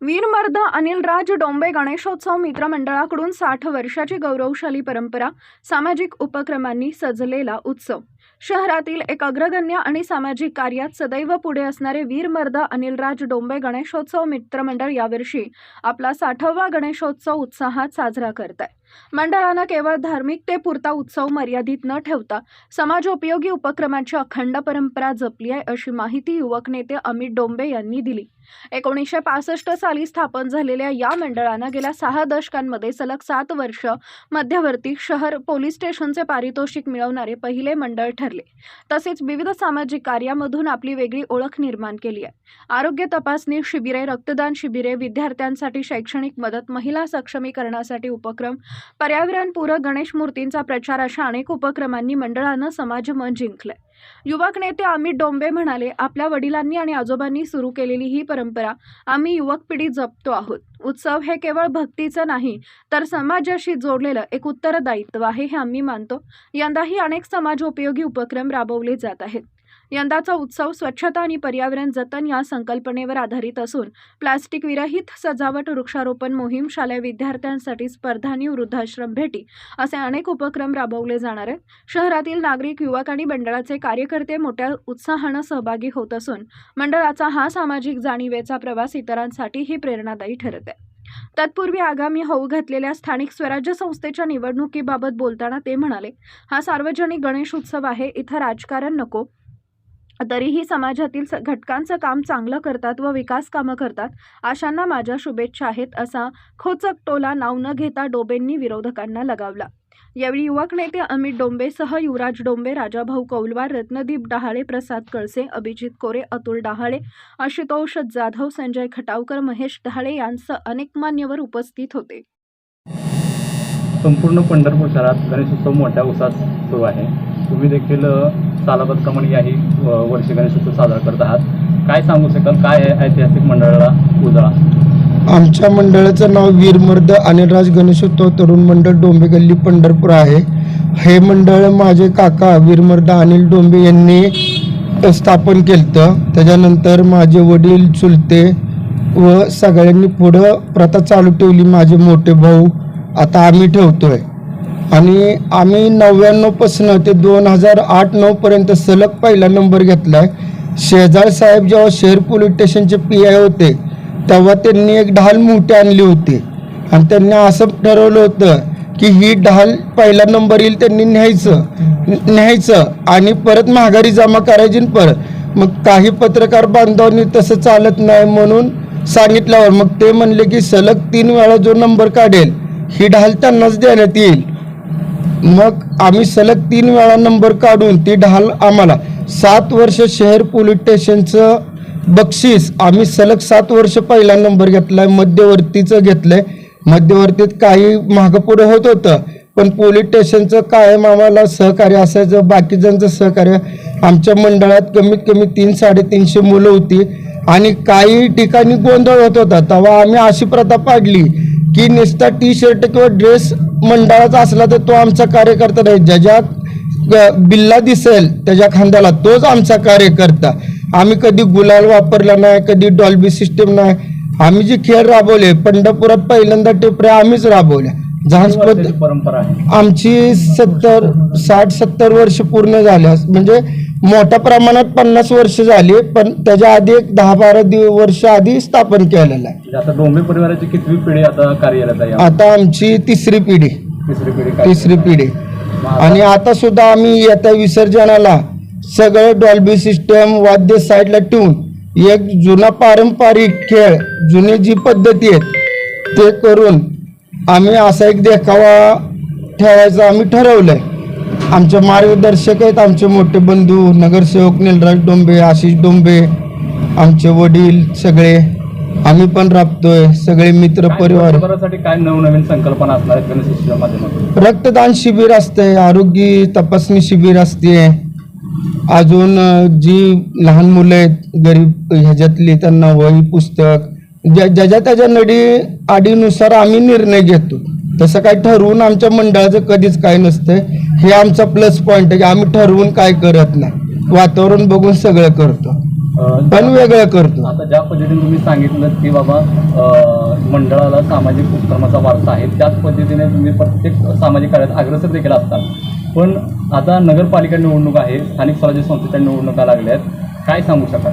वीरमर्द अनिलराज डोंबे गणेशोत्सव मित्रमंडळाकडून साठ वर्षाची गौरवशाली परंपरा सामाजिक उपक्रमांनी सजलेला उत्सव. शहरातील एक अग्रगण्य आणि सामाजिक कार्यात सदैव पुढे असणारे वीरमर्द अनिलराज डोंबे गणेशोत्सव मित्रमंडळ यावर्षी आपला साठावा गणेशोत्सव उत्साहात साजरा करत आहे. मंडळानं केवळ धार्मिकतेपुरता उत्सव मर्यादित न ठेवता समाजोपयोगी उपक्रमाची अखंड परंपरा जपली आहे अशी माहिती युवक नेते अमित डोंबे यांनी दिली. एकोणीसशे पासष्ट साली स्थापन झालेल्या या मंडळानं गेल्या सहा दशकांमध्ये सलग सात वर्ष मध्यवर्ती शहर पोलीस स्टेशनचे पारितोषिक मिळवणारे पहिले मंडळ ठरले. तसेच विविध सामाजिक कार्यामधून आपली वेगळी ओळख निर्माण केली आहे. आरोग्य तपासणी शिबिरे रक्तदान शिबिरे विद्यार्थ्यांसाठी शैक्षणिक मदत महिला सक्षमीकरणासाठी उपक्रम पर्यावरणपूरक गणेश मूर्तींचा प्रचार अशा अनेक उपक्रमांनी मंडळानं समाज मन जिंकलंय. युवक नेते अमित डोंबे म्हणाले आपल्या वडिलांनी आणि आजोबांनी सुरू केलेली ही परंपरा आम्ही युवक पिढी जपतो आहोत. उत्सव हे केवळ भक्तीचं नाही तर समाजाशी जोडलेलं एक उत्तरदायित्व आहे हे आम्ही मानतो. यंदाही अनेक समाजोपयोगी उपक्रम राबवले जात आहेत. यंदाचा उत्सव स्वच्छता आणि पर्यावरण जतन या संकल्पनेवर आधारित असून प्लास्टिक विरहित सजावट वृक्षारोपण मोहीम शालेय विद्यार्थ्यांसाठी स्पर्धानी वृद्धाश्रम भेटी असे अनेक उपक्रम राबवले जाणार आहेत. शहरातील नागरिक युवक आणि मंडळाचे कार्यकर्ते मोठ्या उत्साहानं सहभागी होत असून मंडळाचा हा सामाजिक जाणीवेचा प्रवास इतरांसाठीही प्रेरणादायी ठरत आहे. तत्पूर्वी आगामी होऊ घातलेल्या स्थानिक स्वराज्य संस्थेच्या निवडणुकीबाबत बोलताना ते म्हणाले हा सार्वजनिक गणेश उत्सव आहे इथं राजकारण नको. तरीही समाजातील स- घटकांचं काम चांगलं करतात व विकास कामं करतात अशांना माझ्या शुभेच्छा आहेत असा खोचक टोला नाव न घेता डोबेंनी विरोधकांना लगावला. यावेळी युवक नेते अमित डोंबेसह युवराज डोंबे राजाभाऊ कौलवार रत्नदीप डहाळे प्रसाद कळसे अभिजित कोरे अतुल डहाळे आशुतोष जाधव संजय खटावकर महेश डहाळे यांसह अनेक मान्यवर उपस्थित होते. संपूर्ण पंढरपूर शहरात गणेशोत्सव मोठ्या उत्साहात सुरू आहे. तुम्ही देखील अ, सालाबत याही अ, वर्षी गणेशोत्सव साजरा करत आहात. काय सांगू शकाल? काय आहे ऐतिहासिक मंडळाला उजळा? आमच्या मंडळाचं नाव वीरमर्द अनिलराज गणेशोत्सव तरुण मंडळ डोंबे गल्ली पंढरपूर आहे. हे मंडळ माझे काका वीरमर्द अनिल डोंबे यांनी स्थापन केलं त्याच्यानंतर माझे वडील चुलते व सगळ्यांनी पुढं प्रथा चालू ठेवली. माझे मोठे भाऊ आता आम्ही ठेवतोय. आणि आम्ही नव्याण्णवपासून ते दोन हजार आठ नऊपर्यंत सलग पहिला नंबर घेतला आहे शेजार साहेब जेव्हा शहर पोलीस स्टेशनचे पी आय होते तेव्हा त्यांनी एक ढाल मोठी आणली होती. आणि त्यांनी असं ठरवलं होतं की ही ढाल पहिला नंबर येईल त्यांनी न्यायचं न्यायचं आणि परत महागारी जमा करायची परत. मग काही पत्रकार बांधवांनी तसं चालत नाही म्हणून सांगितल्यावर मग ते म्हणले की सलग तीन वेळा जो नंबर काढेल ही ढाल त्यांनाच देण्यात येईल. मग आम्ही सलग तीन वेळा नंबर काढून ती ढाल आम्हाला. सात वर्ष शहर पोलीस स्टेशनचं बक्षीस. आम्ही सलग सात वर्ष पहिला नंबर घेतला आहे मध्यवर्तीचं घेतलंय. मध्यवर्तीत काही मागं पुढं होत होतं पण पोलीस स्टेशनचं कायम आम्हाला सहकार्य असायचं बाकीच्यांचं सहकार्य. आमच्या मंडळात कमीत कमी तीन साडेतीनशे मुलं होती आणि काही ठिकाणी गोंधळ होत होता. तेव्हा आम्ही अशी प्रथा पाडली. की नुसता टी शर्ट किंवा ड्रेस मंडळाचा असला तर तो आमचा कार्यकर्ता नाही. ज्याच्या बिल्ला दिसेल त्याच्या खांद्याला तोच आमचा कार्यकर्ता. आम्ही कधी गुलाल वापरला नाही कधी डॉल्बी सिस्टम नाही. आम्ही जे खेळ राबवले पंढरपुरात पहिल्यांदा टेपऱ्या आम्हीच राबवल्या. वर्षाची परंपरा आमची सत्तर साठ सत्तर वर्ष पूर्ण झाल्यास म्हणजे मोठ्या प्रमाणात पन्नास वर्ष झाली पण त्याच्या आधी एक दहा बारा दिव वर्ष आधी स्थापन केलेलं आहे. आता डोंबे परिवाराची कितवी पिढी आता कार्यरत आहे? आता आमची तिसरी पिढी. तिसरी पिढी तिसरी पिढी. आणि आता सुद्धा आम्ही येत्या विसर्जनाला सगळं डॉल्बी सिस्टम वाद्य साईडला ठेवून एक जुना पारंपरिक खेळ जुनी जी पद्धती आहेत ते करून आम्ही असा एक देखावा ठेवायचं आम्ही ठरवलंय. आमचे मार्गदर्शक आहेत आमचे मोठे बंधू नगरसेवक निलराज डोंबे आशिष डोंबे आमचे वडील सगळे. आम्ही पण राबतोय सगळे मित्र परिवार. परिवारासाठी काय नवनवीन संकल्पना असणार आहेत गणेशोत्सवाच्या माध्यमातून? रक्तदान शिबिर असते आरोग्य तपासणी शिबिर असते अजून अ, जी लहान मुलं आहेत गरीब ह्याच्यातली त्यांना वही पुस्तक ज्या ज्याच्या त्याच्या नडी आडीनुसार आम्ही निर्णय घेतो. तसं काय ठरवून आमच्या मंडळाचं कधीच काय नसतंय. हे आमचा प्लस पॉईंट आहे की आम्ही ठरवून काय करत नाही. वातावरण बघून सगळं करतो. पण वेगळं करतो. आता ज्या पद्धतीने तुम्ही सांगितलं की बाबा अं, मंडळाला सामाजिक उपक्रमाचा वारसा आहे त्याच पद्धतीने तुम्ही प्रत्येक सामाजिक कार्यात अग्रसर देखील असतात. पण आता नगरपालिका निवडणूक आहे स्थानिक स्वराज्य संस्थेच्या निवडणुका लागल्या आहेत. काय सांगू शकाल?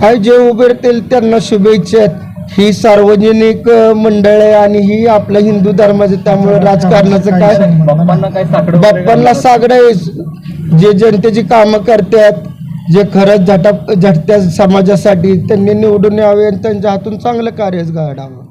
काय जे उभारतील त्यांना शुभेच्छा आहेत. ही सार्वजनिक मंडळ आहे आणि ही आपल्या हिंदू धर्माचे त्यामुळे राजकारणाचं काय? बाप्पांना काय बाप्पांना सागडं जे जनतेची कामं करतात जे खरंच झटा झटत्या समाजासाठी त्यांनी निवडून यावे आणि त्यांच्या हातून चांगलं कार्य घडावं.